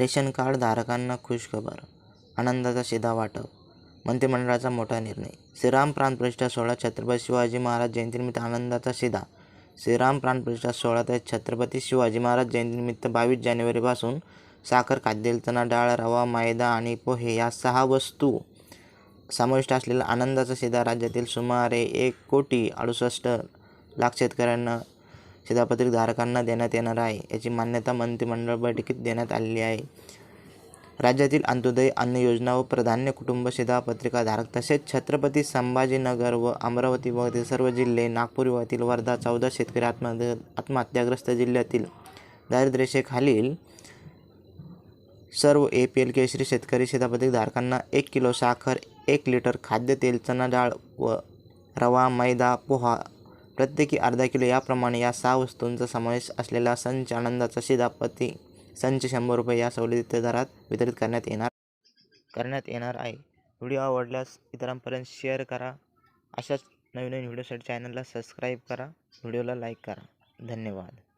Ration card धारकांना खुशखबर आनंदाचा शिधा वाटप मंत्रिमंडळाचा मोठा निर्णय. श्रीराम प्राणप्रतिष्ठा सोहळा छत्रपती शिवाजी महाराज जयंतीनिमित्त आनंदाचा शिधा. श्रीराम प्राणप्रतिष्ठा ते छत्रपती शिवाजी महाराज जयंतीनिमित्त बावीस जानेवारीपासून साखर खाद्य चणा डाळ रवा मैदा आणि पोहे या सहा वस्तू समाविष्ट असलेला आनंदाचा शिधा राज्यातील सुमारे एक कोटी अडुसष्ट लाख शेतकऱ्यांना शिधापत्रिक धारकांना देण्यात येणार आहे. याची मान्यता मंत्रिमंडळ बैठकीत देण्यात आलेली आहे. राज्यातील अंत्योदय अन्न योजना व प्राधान्य कुटुंब शिधापत्रिका धारक तसेच छत्रपती संभाजीनगर व अमरावती वगळील सर्व जिल्हे नागपूर विभागातील वर्धा चौदा शेतकरी आत्महत्या आत्महत्याग्रस्त जिल्ह्यातील दारिद्र्यरेषेखालील सर्व ए पी एल केशरी शेतकरी शिधापत्रिक धारकांना एक किलो साखर एक लिटर खाद्यतेल चणा डाळ व रवा मैदा पोहा प्रत्येकी अर्धा किलो याप्रमाणे या सहा वस्तूंचा समावेश असलेला संच आनंदाचा शिधापती संच शंभर रुपये या सवलतीच्या दरात वितरित करण्यात येणार करण्यात येणार आहे. व्हिडिओ आवडल्यास इतरांपर्यंत शेअर करा. अशाच नवीन नवीन व्हिडिओसाठी चॅनलला सबस्क्राईब करा. व्हिडिओला लाईक करा. धन्यवाद.